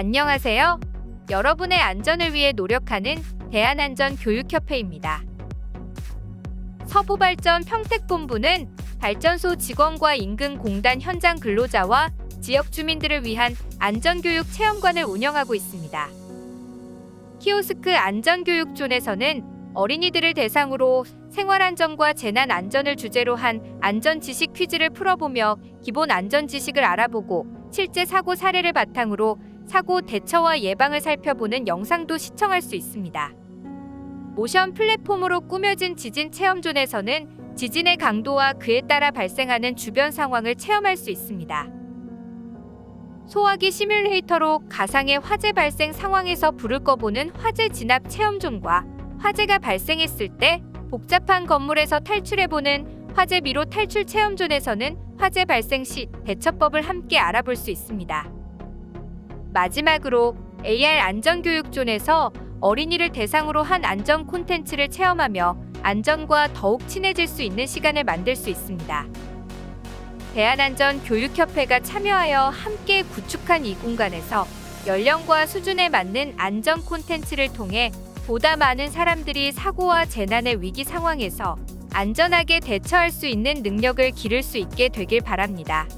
안녕하세요. 여러분의 안전을 위해 노력하는 대한안전교육협회입니다. 서부발전 평택본부는 발전소 직원과 인근 공단 현장 근로자와 지역 주민들을 위한 안전교육 체험관을 운영하고 있습니다. 키오스크 안전교육존에서는 어린이들을 대상으로 생활안전과 재난안전을 주제로 한 안전지식 퀴즈를 풀어보며 기본 안전지식을 알아보고 실제 사고 사례를 바탕으로 사고 대처와 예방을 살펴보는 영상도 시청할 수 있습니다. 모션 플랫폼으로 꾸며진 지진 체험존에서는 지진의 강도와 그에 따라 발생하는 주변 상황을 체험할 수 있습니다. 소화기 시뮬레이터로 가상의 화재 발생 상황에서 불을 꺼보는 화재 진압 체험존과 화재가 발생했을 때 복잡한 건물에서 탈출해보는 화재 미로 탈출 체험존에서는 화재 발생 시 대처법을 함께 알아볼 수 있습니다. 마지막으로 AR 안전교육존에서 어린이를 대상으로 한 안전 콘텐츠를 체험하며 안전과 더욱 친해질 수 있는 시간을 만들 수 있습니다. 대한안전교육협회가 참여하여 함께 구축한 이 공간에서 연령과 수준에 맞는 안전 콘텐츠를 통해 보다 많은 사람들이 사고와 재난의 위기 상황에서 안전하게 대처할 수 있는 능력을 기를 수 있게 되길 바랍니다.